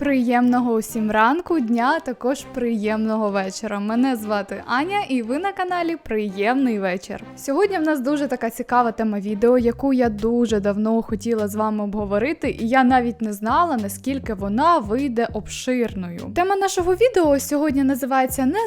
Приємного усім ранку, дня, а також приємного вечора. Мене звати Аня, і ви на каналі Приємний вечір. Сьогодні в нас дуже така цікава тема відео, яку я дуже давно хотіла з вами обговорити, і я навіть не знала, наскільки вона вийде обширною. Тема нашого відео сьогодні називається Не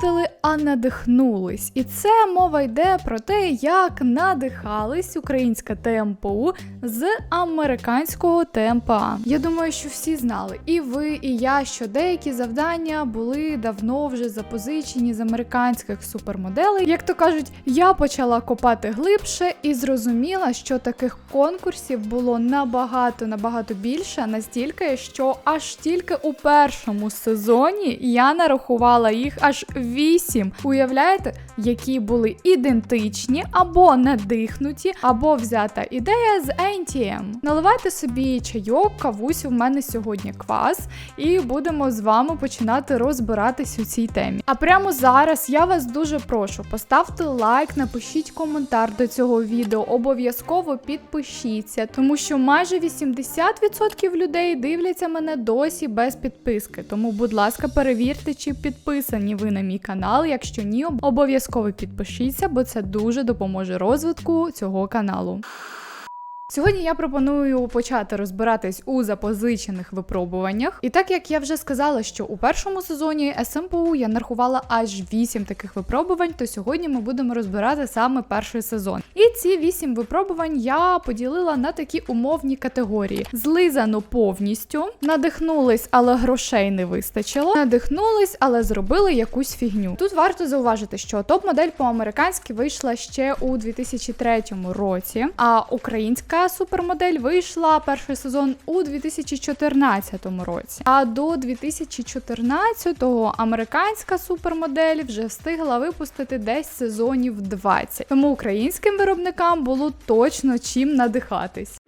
спали, а надихнулись. І це мова йде про те, як надихались українська ТМПУ з американського ТМПА. Я думаю, що всі знали, і ви, і я, що деякі завдання були давно вже запозичені з американських супермоделей. Як то кажуть, я почала копати глибше і зрозуміла, що таких конкурсів було набагато набагато більше, настільки, що аж тільки у першому сезоні я нарахувала їх аж вісім. Уявляєте, які були ідентичні або надихнуті, або взята ідея з NTM. Наливайте собі чайок, кавусю, в мене сьогодні квас, і будемо з вами починати розбиратись у цій темі. А прямо зараз я вас дуже прошу, поставте лайк, напишіть коментар до цього відео, обов'язково підпишіться, тому що майже 80% людей дивляться мене досі без підписки. Тому, будь ласка, перевірте, чи підписані ви на мій канал. Якщо ні, обов'язково підпишіться, бо це дуже допоможе розвитку цього каналу. Сьогодні я пропоную почати розбиратись у запозичених випробуваннях. І так як я вже сказала, що у першому сезоні СМПУ я нарахувала аж 8 таких випробувань, то сьогодні ми будемо розбирати саме перший сезон. І ці 8 випробувань я поділила на такі умовні категорії: злизано повністю, надихнулись, але грошей не вистачило. Надихнулись, але зробили якусь фігню. Тут варто зауважити, що топ-модель по-американськи вийшла ще у 2003 році, а українська супермодель вийшла перший сезон у 2014 році. А до 2014-го американська супермодель вже встигла випустити десь сезонів 20. Тому українським виробникам було точно чим надихатись.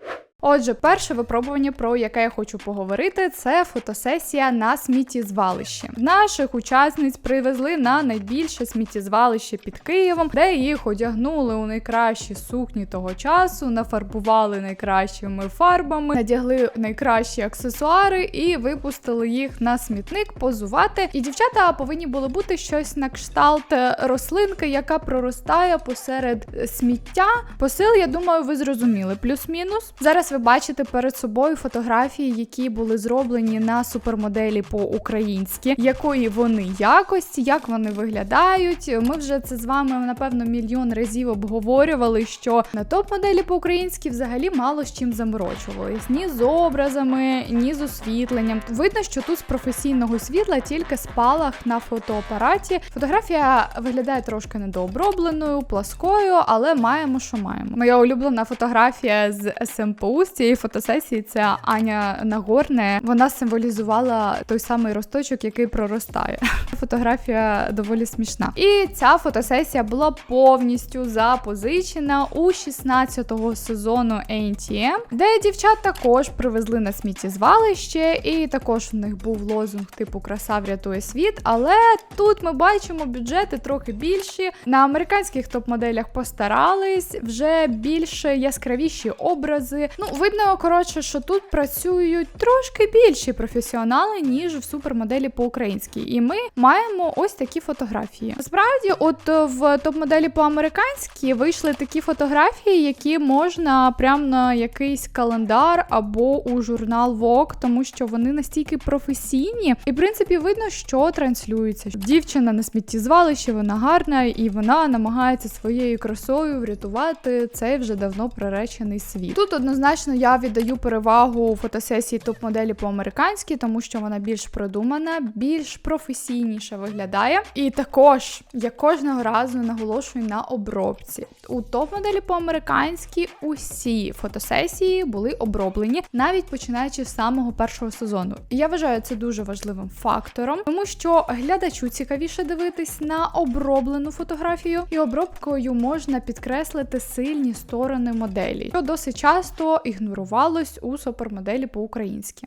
Отже, перше випробування, про яке я хочу поговорити, це фотосесія на сміттєзвалищі. Наших учасниць привезли на найбільше сміттєзвалище під Києвом, де їх одягнули у найкращі сукні того часу, нафарбували найкращими фарбами, надягли найкращі аксесуари і випустили їх на смітник позувати. І дівчата повинні були бути щось на кшталт рослинки, яка проростає посеред сміття. Посил, я думаю, ви зрозуміли. Плюс-мінус. Зараз ви бачите перед собою фотографії, які були зроблені на супермоделі по-українськи, якої вони якості, як вони виглядають. Ми вже це з вами напевно мільйон разів обговорювали, що на топ-моделі по-українськи взагалі мало з чим заморочувались. Ні з образами, ні з освітленням. Видно, що тут з професійного світла тільки спалах на фотоапараті. Фотографія виглядає трошки недообробленою, пласкою, але маємо, що маємо. Моя улюблена фотографія з СМПУ з цієї фотосесії це Аня Нагорне. Вона символізувала той самий росточок, який проростає. Фотографія доволі смішна. І ця фотосесія була повністю запозичена у 16-го сезону ANTM, де дівчат також привезли на сміттєзвалище, і також у них був лозунг типу Краса врятує світ. Але тут ми бачимо бюджети трохи більші. На американських топ-моделях постарались вже більш яскравіші образи. Ну, видно, коротше, що тут працюють трошки більші професіонали, ніж в супермоделі по-українськи. І ми маємо ось такі фотографії. Насправді, от в топ-моделі по-американськи вийшли такі фотографії, які можна прямо на якийсь календар або у журнал Vogue, тому що вони настільки професійні, і в принципі видно, що транслюється. Дівчина на сміттєзвалищі, вона гарна, і вона намагається своєю красою врятувати цей вже давно приречений світ. Тут однозначно я віддаю перевагу фотосесії топ-моделі по-американськи, тому що вона більш продумана, більш професійніше виглядає. І також я кожного разу наголошую на обробці. У топ-моделі по-американськи усі фотосесії були оброблені, навіть починаючи з самого першого сезону. І я вважаю це дуже важливим фактором, тому що глядачу цікавіше дивитись на оброблену фотографію, і обробкою можна підкреслити сильні сторони моделі, що досить часто ігнорувалось у супермоделі по-українськи.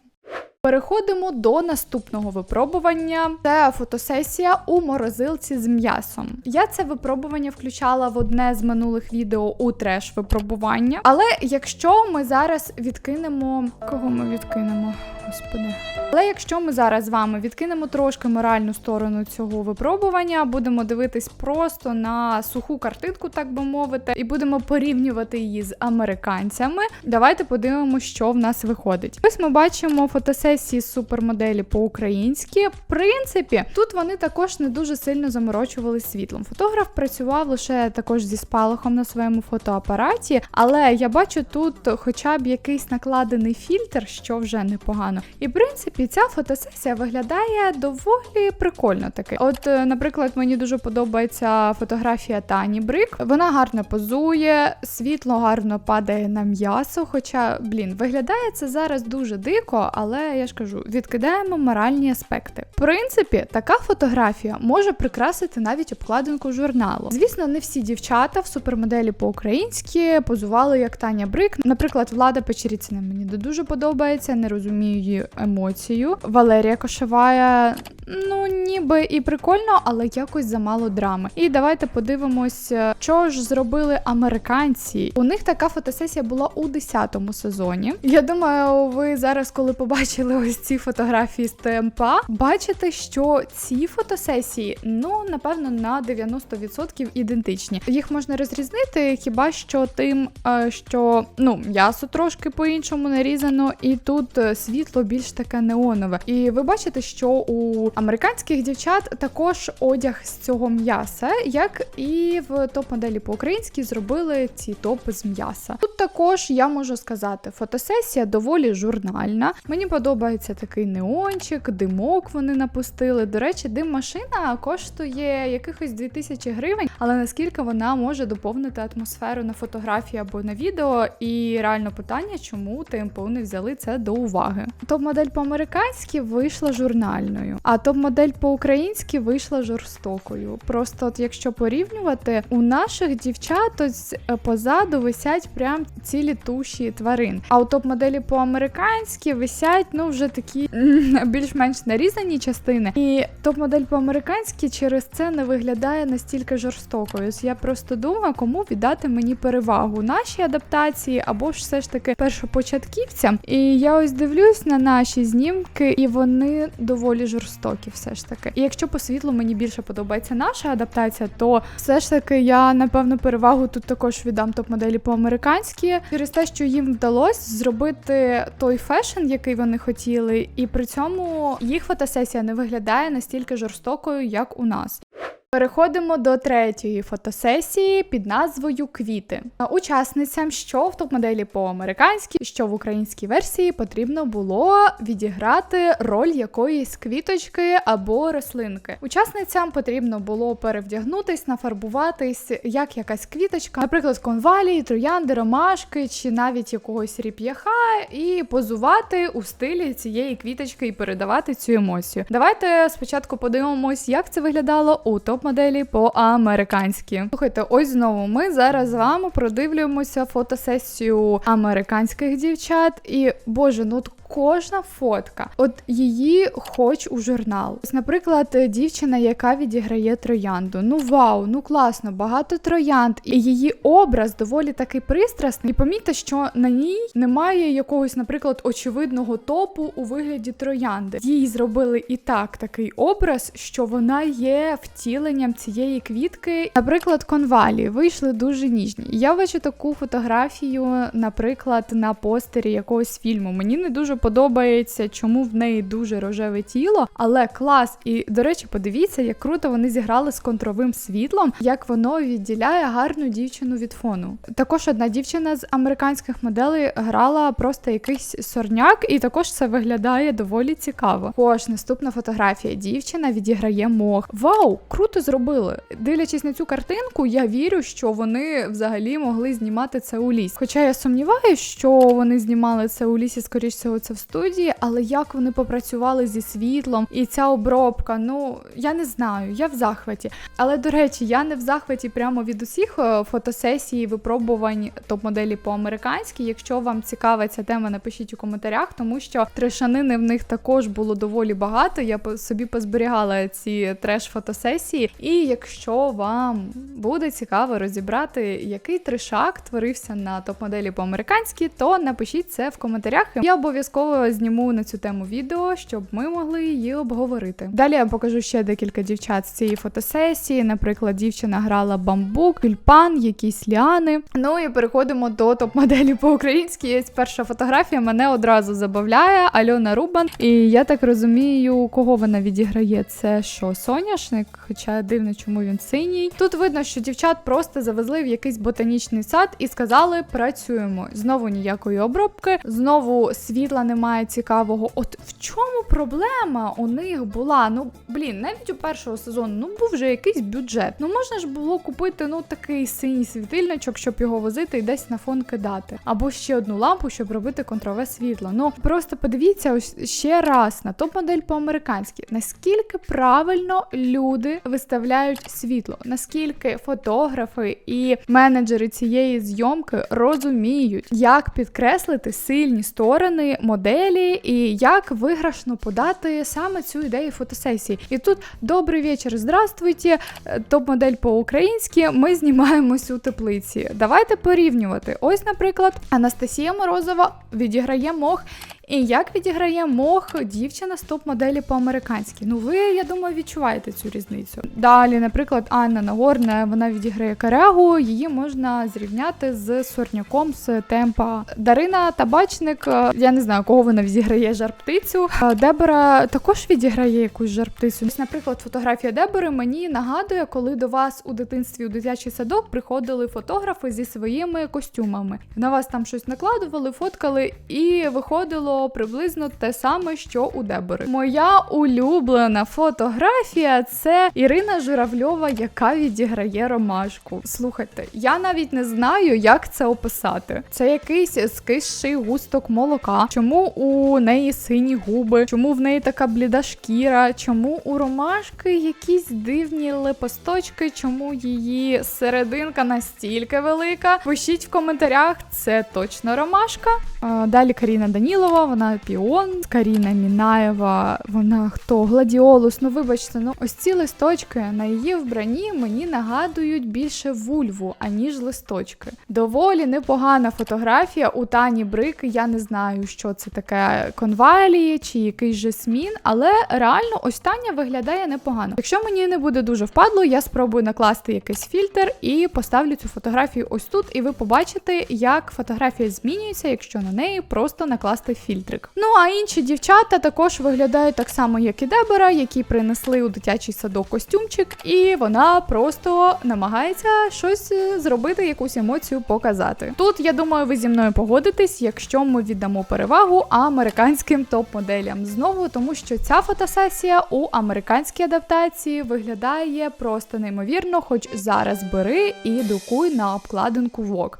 Переходимо до наступного випробування. Це фотосесія у морозилці з м'ясом. Я це випробування включала в одне з минулих відео у треш випробування. Але якщо ми зараз відкинемо, кого ми відкинемо? Господи. Але якщо ми зараз з вами відкинемо трошки моральну сторону цього випробування, будемо дивитись просто на суху картинку, так би мовити, і будемо порівнювати її з американцями. Давайте подивимося, що в нас виходить. Ось ми бачимо фотосесії супермоделі по-українськи. В принципі, тут вони також не дуже сильно заморочувалися світлом. Фотограф працював лише також зі спалахом на своєму фотоапараті, але я бачу тут хоча б якийсь накладений фільтр, що вже непогано. І в принципі, ця фотосесія виглядає доволі прикольно таки. От, е, наприклад, мені дуже подобається фотографія Тані Брик. Вона гарно позує, світло гарно падає на м'ясо. Хоча, блін, виглядає це зараз дуже дико, але я ж кажу, відкидаємо моральні аспекти. В принципі, така фотографія може прикрасити навіть обкладинку журналу. Звісно, не всі дівчата в супермоделі по-українськи позували як Таня Брик. Наприклад, Влада Печеріцина мені дуже подобається, не розумію її емоцію. Валерія Кошевая, ну ніби і прикольно, але якось замало драми. І давайте подивимось, що ж зробили американці. У них така фотосесія була у 10-му сезоні. Я думаю, ви зараз, коли побачили ось ці фотографії з ТМПА, бачите, що ці фотосесії, ну напевно, на 90% ідентичні. Їх можна розрізнити хіба що тим, е, що ну м'ясо трошки по-іншому нарізано, і тут е, світло більш таке неонове. І ви бачите, що у американських дівчат також одяг з цього м'яса, як і в топ-моделі по-українськи зробили ці топи з м'яса. Тут також я можу сказати, фотосесія доволі журнальна. Мені подобається такий неончик, димок вони напустили. До речі, дим машина коштує якихось 2000 гривень, але наскільки вона може доповнити атмосферу на фотографії або на відео, і реально питання, чому ТМПУ не взяли це до уваги. Топ-модель по-американськи вийшла журнальною, а топ-модель по-українськи вийшла жорстокою. Просто, от якщо порівнювати, у наших дівчат ось е, позаду висять прям цілі туші тварин. А у топ-моделі по-американськи висять ну вже такі більш-менш нарізані частини. І топ-модель по-американськи через це не виглядає настільки жорстокою. Я просто думаю, кому віддати мені перевагу нашій адаптації або ж все ж таки першопочатківцям. І я ось дивлюсь на наші знімки, і вони доволі жорстокі, все ж таки. І якщо по світлу мені більше подобається наша адаптація, то все ж таки я напевно перевагу тут також віддам топ-моделі по-американськи через те, що їм вдалося зробити той фешн, який вони хотіли, і при цьому їх фотосесія не виглядає настільки жорстокою, як у нас. Переходимо до третьої фотосесії під назвою Квіти. Учасницям, що в топ-моделі по-американськи, що в українській версії, потрібно було відіграти роль якоїсь квіточки або рослинки. Учасницям потрібно було перевдягнутись, нафарбуватись як якась квіточка, наприклад, конвалії, троянди, ромашки чи навіть якогось ріп'яха, і позувати у стилі цієї квіточки і передавати цю емоцію. Давайте спочатку подивимось, як це виглядало у топ-моделі по-американськи. Слухайте, ось знову ми зараз з вами продивлюємося фотосесію американських дівчат, і боже, ну Кожна фотка, от її хоч у журнал. Ось, наприклад, дівчина, яка відіграє троянду. Ну вау, ну класно, багато троянд, і її образ доволі такий пристрасний. І помітьте, що на ній немає якогось, наприклад, очевидного топу у вигляді троянди. Їй зробили і так такий образ, що вона є втіленням цієї квітки. Наприклад, конвалі вийшли дуже ніжні. Я бачу таку фотографію, наприклад, на постері якогось фільму. Мені не дуже подобається, чому в неї дуже рожеве тіло, але клас. І, до речі, подивіться, як круто вони зіграли з контровим світлом, як воно відділяє гарну дівчину від фону. Також одна дівчина з американських моделей грала просто якийсь сорняк, і також це виглядає доволі цікаво. Також наступна фотографія. Дівчина відіграє мох. Вау, круто зробили! Дивлячись на цю картинку, я вірю, що вони взагалі могли знімати це у ліс. Хоча я сумніваюся, що вони знімали це у лісі, скоріш всього, це в студії, але як вони попрацювали зі світлом і ця обробка, ну я не знаю, я в захваті. Але до речі, я не в захваті прямо від усіх е, фотосесій, випробувань топ-моделі по-американськи. Якщо вам цікава ця тема, напишіть у коментарях, тому що трешанини в них також було доволі багато. Я собі позберігала ці треш-фотосесії. І якщо вам буде цікаво розібрати, який трешак творився на топ-моделі по-американськи, то напишіть це в коментарях. Я обов'язково обов'язково зніму на цю тему відео, щоб ми могли її обговорити. Далі я покажу ще декілька дівчат з цієї фотосесії. Наприклад, дівчина грала бамбук, тюльпан, якісь ліани. Ну і переходимо до топ-моделі по-українськи. Є перша фотографія мене одразу забавляє. Альона Рубан. І я так розумію, кого вона відіграє. Це що, соняшник? Хоча дивно, чому він синій. Тут видно, що дівчат просто завезли в якийсь ботанічний сад і сказали: працюємо. Знову ніякої обробки, знову світла немає цікавого. От в чому проблема у них була? Ну блін, навіть у першого сезону ну був вже якийсь бюджет. Ну можна ж було купити ну такий синій світильничок, щоб його возити і десь на фон кидати, або ще одну лампу, щоб робити контрове світло. Ну просто подивіться ось ще раз на топ-модель по-американськи. Наскільки правильно люди виставляють світло, наскільки фотографи і менеджери цієї зйомки розуміють, як підкреслити сильні сторони моделі і як виграшно подати саме цю ідею фотосесії. І тут добрий вечір, здравствуйте, топ-модель по-українськи. Ми знімаємось у теплиці. Давайте порівнювати. Ось, наприклад, Анастасія Морозова відіграє мох. І як відіграє мох дівчина з топ-моделі по-американськи. Ну, ви, я думаю, відчуваєте цю різницю. Далі, наприклад, Анна Нагорна, вона відіграє карягу, її можна зрівняти з сорняком з темпа. Дарина Табачник, е, я не знаю, кого вона відіграє жар-птицю. Е, Дебора також відіграє якусь жар-птицю. Наприклад, фотографія Дебори мені нагадує, коли до вас у дитинстві у дитячий садок приходили фотографи зі своїми костюмами. На вас там щось накладували, фоткали, і виходило приблизно те саме, що у Дебори. Моя улюблена фотографія це Ірина Журавльова, яка відіграє ромашку. Слухайте, я навіть не знаю, як це описати. Це якийсь скисший густок молока. Чому у неї сині губи? Чому в неї така бліда шкіра? Чому у ромашки якісь дивні лепосточки? Чому її серединка настільки велика? Пишіть в коментарях, це точно ромашка. Далі Каріна Данілова, вона піон. Каріна Мінаєва, вона хто? Гладіолус. Ну вибачте, ну ось ці листочки на її вбранні мені нагадують більше вульву, аніж листочки. Доволі непогана фотографія у Тані Брик. Я не знаю, що це таке конвалії чи якийсь жасмін, але реально ось Таня виглядає непогано. Якщо мені не буде дуже впадло, я спробую накласти якийсь фільтр і поставлю цю фотографію ось тут, і ви побачите, як фотографія змінюється, якщо на неї просто накласти фільтрик. Ну а інші дівчата також виглядають так само, як і Дебора, які принесли у дитячий садок костюмчик, і вона просто намагається щось е, зробити, якусь емоцію показати. Тут я думаю, ви зі мною погодитесь, якщо ми віддамо перевагу американським топ-моделям. Знову тому, що ця фотосесія у американській адаптації виглядає просто неймовірно, хоч зараз бери і друкуй на обкладинку Vogue.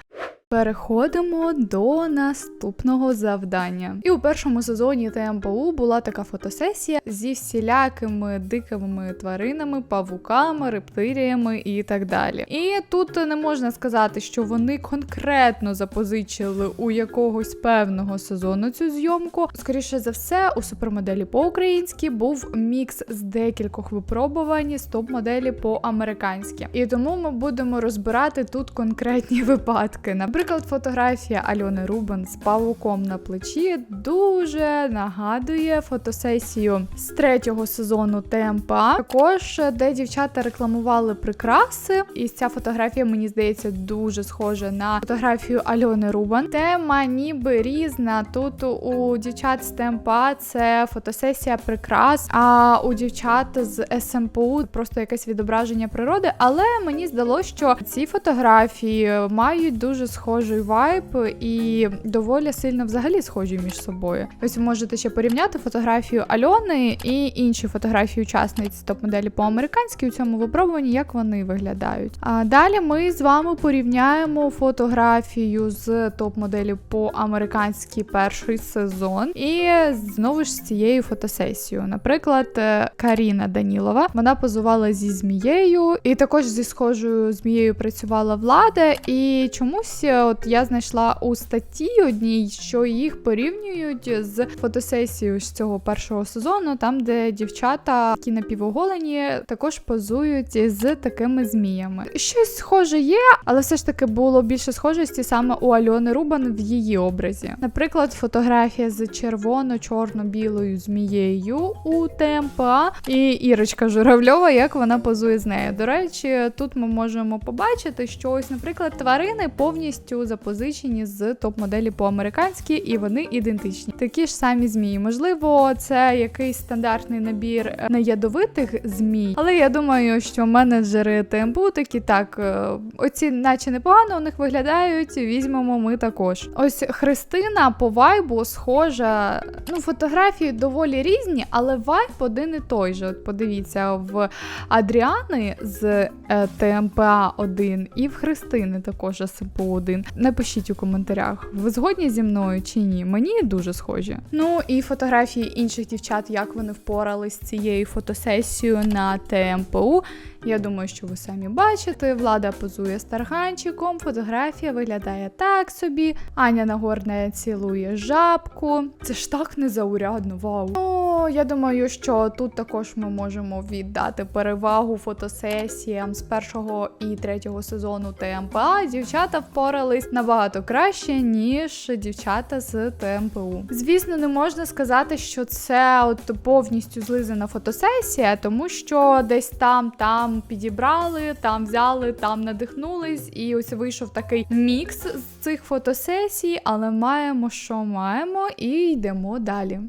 Переходимо до наступного завдання. І у першому сезоні ТМПУ була така фотосесія зі всілякими дикими тваринами, павуками, рептиліями і так далі. І тут не можна сказати, що вони конкретно запозичили у якогось певного сезону цю зйомку. Скоріше за все, у супермоделі по-українськи був мікс з декількох випробувань з топ-моделі по-американськи. І тому ми будемо розбирати тут конкретні випадки. Наприклад, фотографія Альони Рубан з павуком на плечі дуже нагадує фотосесію з третього сезону ТМПА. Також де дівчата рекламували прикраси, і ця фотографія мені здається дуже схожа на фотографію Альони Рубан. Тема ніби різна. Тут у дівчат з ТМПА це фотосесія прикрас, а у дівчат з СМПУ просто якесь відображення природи. Але мені здалося, що ці фотографії мають дуже схожий вайб і доволі сильно взагалі схожі між собою. Ось ви можете ще порівняти фотографію Альони і інші фотографії учасниць топ-моделі по-американськи у цьому випробуванні, як вони виглядають. А далі ми з вами порівняємо фотографію з топ-моделі по-американськи перший сезон, і знову ж з цією фотосесією. Наприклад, е, Каріна Данілова вона позувала зі змією, і також зі схожою змією працювала влада. І чомусь от я знайшла у статті одній, що їх порівнюють з фотосесією з цього першого сезону, там де дівчата, які напівоголені, також позують з такими зміями. Щось схоже є, але все ж таки було більше схожості саме у Альони Рубан в її образі. Наприклад, фотографія з червоно-чорно-білою змією у ТМПА і Ірочка Журавльова, як вона позує з нею. До речі, тут ми можемо побачити, що ось, наприклад, тварини повністю запозичені з топ-моделі по-американськи, і вони ідентичні. Такі ж самі змії. Можливо, це якийсь стандартний набір неядовитих змій, але я думаю, що менеджери ТМПУ такі так, е, оці, наче непогано у них виглядають. Візьмемо ми також. Ось Христина по вайбу схожа. Ну, фотографії доволі різні, але вайб один і той же. От подивіться, в Адріани з е, ТМПА 1 і в Христини також СПУ 1. Напишіть у коментарях, ви згодні зі мною чи ні? Мені дуже схожі. Ну і фотографії інших дівчат, як вони впорались з цією фотосесією на ТМПУ. Я думаю, що ви самі бачите. Влада позує старганчиком, фотографія виглядає так собі. Аня Нагорне цілує жабку. Це ж так незаурядно, вау. Ну, я думаю, що тут також ми можемо віддати перевагу фотосесіям з першого і третього сезону ТМПА. Дівчата впорались набагато краще, ніж дівчата з ТМПУ. Звісно, не можна сказати, що це от повністю злизана фотосесія, тому що десь там, там підібрали, там взяли, там надихнулись, і ось вийшов такий мікс з цих фотосесій, але маємо, що маємо, і йдемо далі.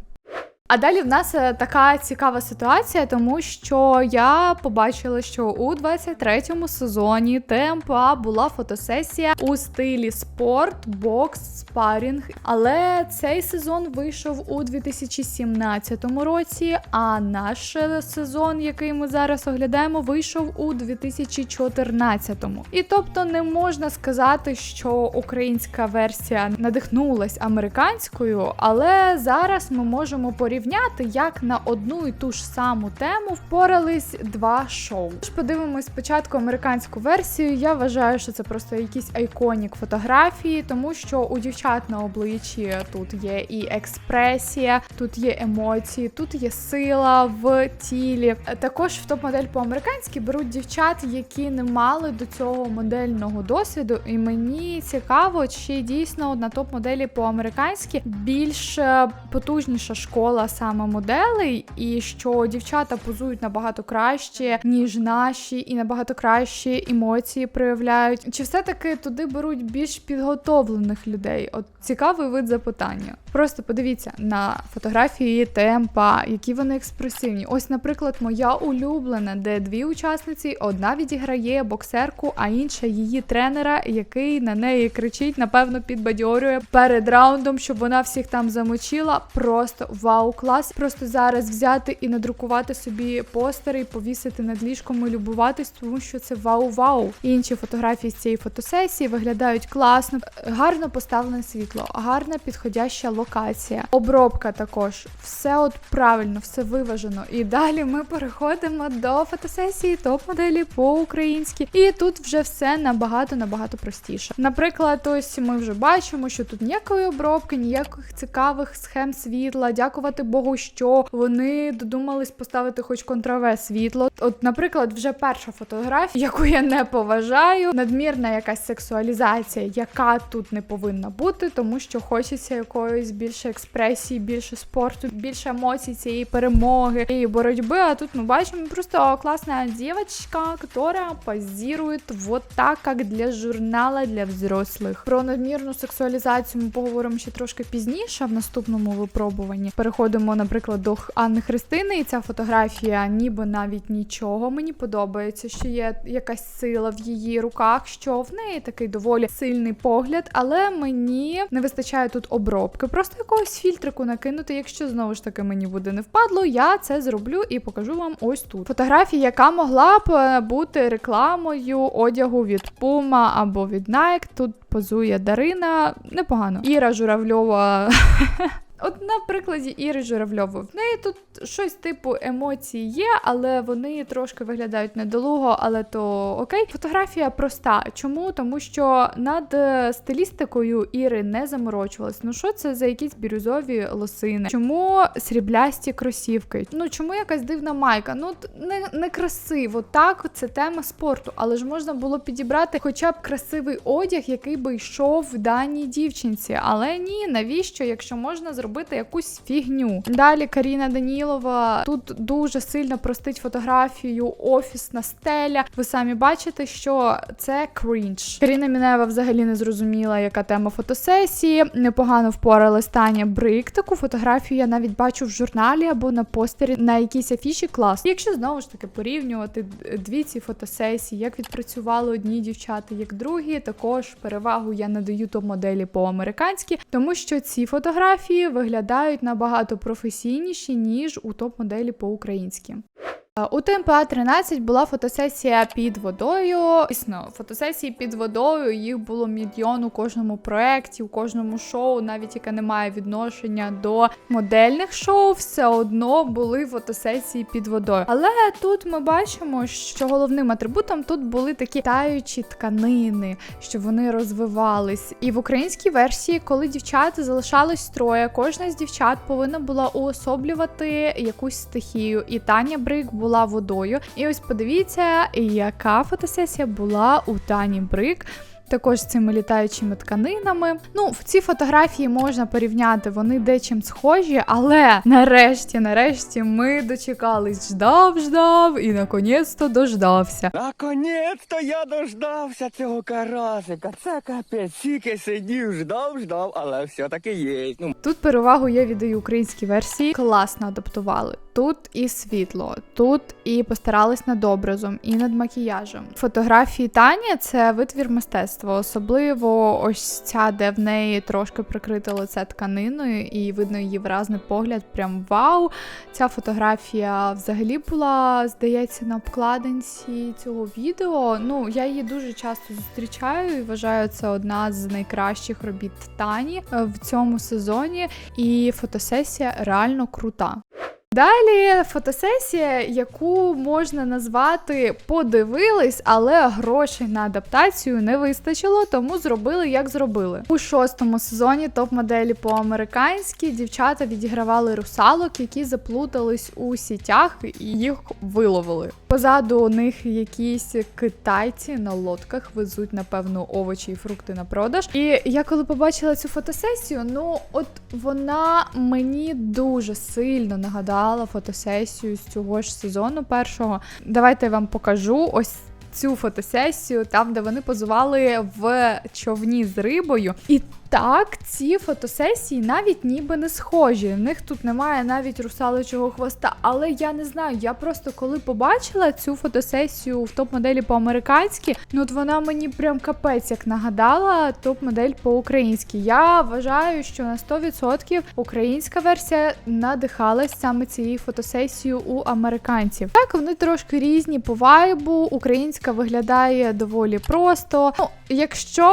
А далі в нас е, така цікава ситуація, тому що я побачила, що у 23-му сезоні ТМПА була фотосесія у стилі спорт, бокс, спарінг. Але цей сезон вийшов у 2017 році. А наш сезон, який ми зараз оглядаємо, вийшов у 2014-му. І тобто не можна сказати, що українська версія надихнулась американською, але зараз ми можемо порівняти, як на одну і ту ж саму тему впорались два шоу. Тож подивимось спочатку американську версію. Я вважаю, що це просто якісь айконік фотографії, тому що у дівчат на обличчі тут є і експресія, тут є емоції, тут є сила в тілі. Також в топ-модель по-американськи беруть дівчат, які не мали до цього модельного досвіду. І мені цікаво, чи дійсно на топ-моделі по-американськи більш е, потужніша школа саме моделей, і що дівчата позують набагато краще, ніж наші, і набагато кращі емоції проявляють. Чи все-таки туди беруть більш підготовлених людей? От цікавий вид запитання. Просто подивіться на фотографії темпа, які вони експресивні. Ось, наприклад, моя улюблена, де дві учасниці, одна відіграє боксерку, а інша її тренера, який на неї кричить, напевно, підбадьорює перед раундом, щоб вона всіх там замочила. Просто вау, клас. Просто зараз взяти і надрукувати собі постери повісити над ліжком і любуватись, тому що це вау-вау. Інші фотографії з цієї фотосесії виглядають класно, гарно поставлене світло, гарна підходяща локація, обробка також. Все от правильно, все виважено. І далі ми переходимо до фотосесії топ-моделі по-українськи. І тут вже все набагато набагато простіше. Наприклад, ось ми вже бачимо, що тут ніякої обробки, ніяких цікавих схем світла. Дякувати Богу, що вони додумались поставити хоч контраве світло. От, наприклад, вже перша фотографія, яку я не поважаю, надмірна якась сексуалізація, яка тут не повинна бути, тому що хочеться якоїсь більше експресії, більше спорту, більше емоцій цієї перемоги і боротьби. А тут ми бачимо просто класна дівчинка, яка позирує вот так, як для журнала для взрослих. Про надмірну сексуалізацію ми поговоримо ще трошки пізніше в наступному випробуванні. Переходимо, наприклад, до Анни Христини, і ця фотографія, ніби навіть нічого. Мені подобається, що є якась сила в її руках, що в неї такий доволі сильний погляд, але мені не вистачає тут обробки. Просто якогось фільтрику накинути. Якщо знову ж таки мені буде не впадло, я це зроблю і покажу вам ось тут. Фотографія, яка могла б е, бути рекламою одягу від Puma або від Nike. Тут позує Дарина непогано. Іра Журавльова От на прикладі Іри Журавльової. В неї тут щось типу емоцій є, але вони трошки виглядають недолуго, але то окей. Фотографія проста. Чому? Тому що над е, стилістикою Іри не заморочувалась. Ну що це за якісь бірюзові лосини? Чому сріблясті кросівки? Ну чому якась дивна майка? Ну не, не красиво. Так, це тема спорту, але ж можна було підібрати хоча б красивий одяг, який би йшов даній дівчинці. Але ні, навіщо, якщо можна зробити якусь фігню? Далі Каріна Данілова тут дуже сильно простить фотографію, офісна стеля. Ви самі бачите, що це крінж. Каріна Мінева взагалі не зрозуміла, яка тема фотосесії. Непогано впоралась Таня Брик. Таку фотографію я навіть бачу в журналі або на постері на якійсь афіші клас. Якщо знову ж таки порівнювати дві ці фотосесії, як відпрацювали одні дівчата, як другі, також перевагу я надаю топ-моделі по-американськи, тому що ці фотографії виглядають набагато професійніші, ніж у топ-моделі по-українськи. У ТМПА 13 була фотосесія під водою. Дійсно, фотосесії під водою їх було мільйон у кожному проєкті, у кожному шоу, навіть яке не має відношення до модельних шоу, все одно були фотосесії під водою. Але тут ми бачимо, що головним атрибутом тут були такі таючі тканини, що вони розвивались. І в українській версії, коли дівчата залишались троє, кожна з дівчат повинна була уособлювати якусь стихію. І Таня Брик була водою. І ось подивіться, яка фотосесія була у Тані Брик. Також цими літаючими тканинами. Ну, в ці фотографії можна порівняти, вони дечим схожі, але нарешті, нарешті, ми дочекались, ждав, ждав і наконець-то дождався. Наконець-то я дождався цього карасика. Це капець, тільки сидів, ждав, ждав, але все-таки є. Ну, Тут перевагу я віддаю українській версії. Класно адаптували. Тут і світло, тут і постарались над образом, і над макіяжем. Фотографії Тані це витвір мистецтва, особливо ось ця, де в неї трошки прикрите лице тканиною, і видно її виразний погляд. Прям вау! Ця фотографія взагалі була, здається, на обкладинці цього відео. Ну, я її дуже часто зустрічаю і вважаю це одна з найкращих робіт Тані е, в цьому сезоні. І фотосесія реально крута. Далі фотосесія, яку можна назвати подивились, але грошей на адаптацію не вистачило, тому зробили як зробили. У шостому сезоні топ-моделі по-американськи дівчата відігравали русалок, які заплутались у сітях і їх виловили. Позаду у них якісь китайці на лодках везуть, напевно, овочі і фрукти на продаж. І я коли побачила цю фотосесію, ну от вона мені дуже сильно нагадала фотосесію з цього ж сезону першого. Давайте я вам покажу ось. Цю фотосесію, там, де вони позували в човні з рибою. І так, ці фотосесії навіть ніби не схожі. В них тут немає навіть русалочого хвоста. Але я не знаю, я просто коли побачила цю фотосесію в топ-моделі по-американськи, ну от вона мені прям капець як нагадала топ-модель по-українськи. Я вважаю, що на 100% українська версія надихалась саме цією фотосесією у американців. Так, вони трошки різні по вайбу. Українська виглядає доволі просто. Ну, якщо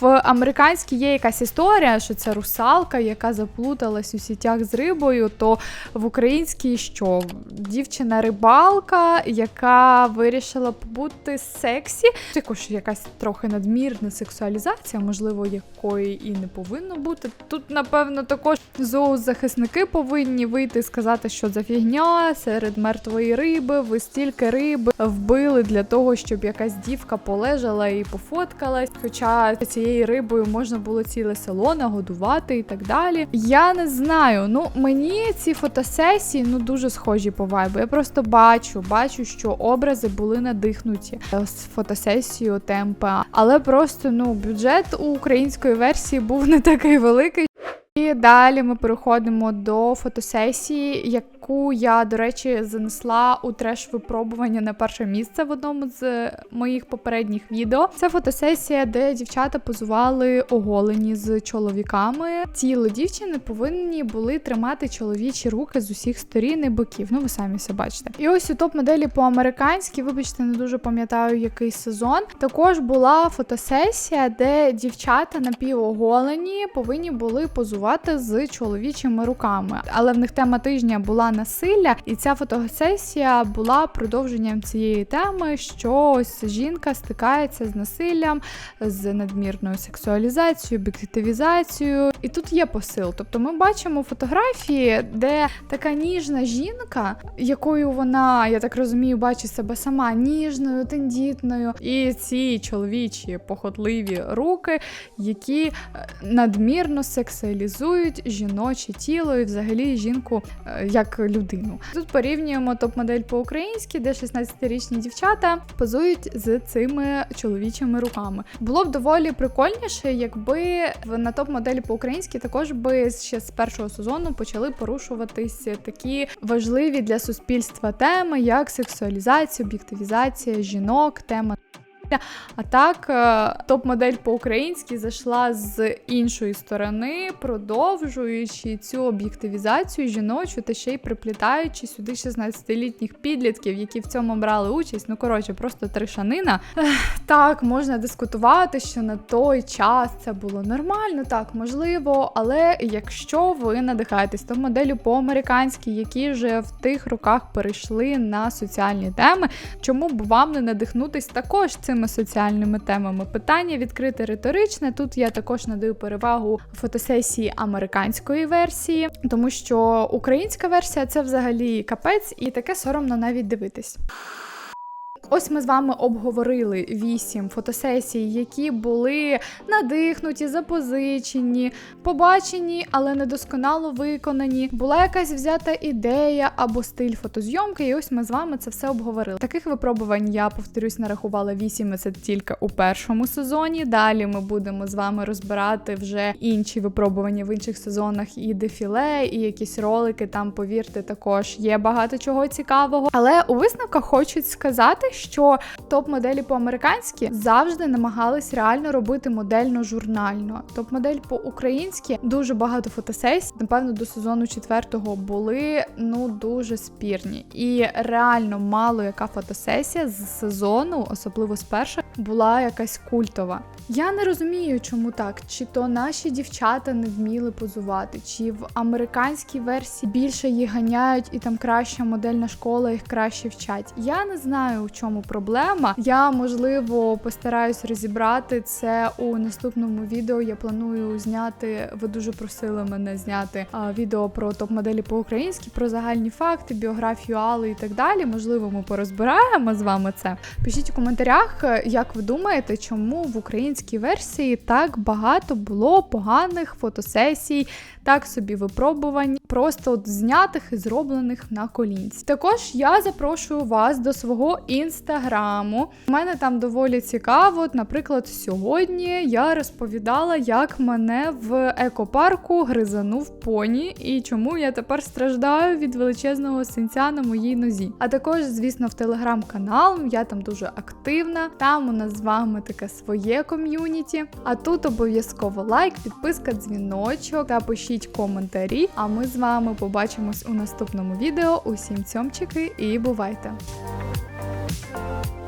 в американській є якась історія, що це русалка, яка заплуталась у сітях з рибою, то в українській що? Дівчина рибалка, яка вирішила побути сексі. Також якась трохи надмірна сексуалізація, можливо, якої і не повинно бути. Тут, напевно, також зоозахисники повинні вийти і сказати, що за фігня серед мертвої риби, ви стільки риби вбили для того, щоб якась дівка полежала і пофоткалась. Хоча цією рибою можна було ціле село нагодувати і так далі. Я не знаю. Ну мені ці фотосесії ну дуже схожі по вайбу. Я просто бачу, бачу, що образи були надихнуті з фотосесією темпа, але просто ну бюджет у української версії був не такий великий. І далі ми переходимо до фотосесії, яку я, до речі, занесла у треш випробування на перше місце в одному з моїх попередніх відео. Це фотосесія, де дівчата позували оголені з чоловіками. Тіло дівчини повинні були тримати чоловічі руки з усіх сторін і боків. Ну, ви самі все бачите. І ось у топ-моделі по-американськи, вибачте, не дуже пам'ятаю який сезон. Також була фотосесія, де дівчата напівоголені повинні були позувати позувати з чоловічими руками. Але в них тема тижня була насилля, і ця фотосесія була продовженням цієї теми, що ось жінка стикається з насиллям, з надмірною сексуалізацією, об'єктивізацією. І тут є посил. Тобто ми бачимо фотографії, де така ніжна жінка, якою вона, я так розумію, бачить себе сама ніжною, тендітною, і ці чоловічі похотливі руки, які е, надмірно сексуалізують жіноче тіло і взагалі жінку е, як людину. Тут порівнюємо топ-модель по-українськи, де 16-річні дівчата позують з цими чоловічими руками. Було б доволі прикольніше, якби на топ-моделі по-українськи також би ще з першого сезону почали порушуватись такі важливі для суспільства теми, як сексуалізація, об'єктивізація жінок, тема. А так, е, топ-модель по-українськи зайшла з іншої сторони, продовжуючи цю об'єктивізацію жіночу та ще й приплітаючи сюди 16-літніх підлітків, які в цьому брали участь. Ну коротше, просто тришанина. Так, можна дискутувати, що на той час це було нормально, так можливо. Але якщо ви надихаєтесь топ-моделлю по-американськи, які вже в тих роках перейшли на соціальні теми, чому б вам не надихнутись також цими соціальними темами? Питання відкрите риторичне. Тут я також надаю перевагу фотосесії американської версії, тому що українська версія це взагалі капець, і таке соромно навіть дивитись. Ось ми з вами обговорили вісім фотосесій, які були надихнуті, запозичені, побачені, але недосконало виконані. Була якась взята ідея або стиль фотозйомки, і ось ми з вами це все обговорили. Таких випробувань я повторюсь нарахувала вісім. Це тільки у першому сезоні. Далі ми будемо з вами розбирати вже інші випробування в інших сезонах і дефіле, і якісь ролики. Там повірте, також є багато чого цікавого. Але у висновках хочуть сказати, що топ-моделі по-американськи завжди намагались реально робити модельно-журнально. Топ-модель по-українськи дуже багато фотосесій. Напевно, до сезону четвертого були ну дуже спірні. І реально мало яка фотосесія з сезону, особливо з першої, була якась культова. Я не розумію, чому так. Чи то наші дівчата не вміли позувати, чи в американській версії більше їх ганяють, і там краща модельна школа їх краще вчать. Я не знаю, в чому проблема. Я можливо постараюсь розібрати це у наступному відео. Я планую зняти. Ви дуже просили мене зняти а, відео про топ-моделі по-українськи, про загальні факти, біографію Алли і так далі. Можливо, ми порозбираємо з вами це. Пишіть у коментарях, е, як ви думаєте, чому в українській версії так багато було поганих фотосесій, так собі випробувань, просто от знятих і зроблених на колінці. Також я запрошую вас до свого інстаграму. У мене там доволі цікаво. От, Наприклад, сьогодні я розповідала, як мене в екопарку гризанув поні і чому я тепер страждаю від величезного синця на моїй нозі. А також, звісно, в телеграм-канал. Я там дуже активна. Там у нас з вами таке своє ком'юніті. А тут обов'язково лайк, підписка, дзвіночок та пишіть коментарі. А ми з вами побачимось у наступному відео. Усім цьомчики і бувайте! Música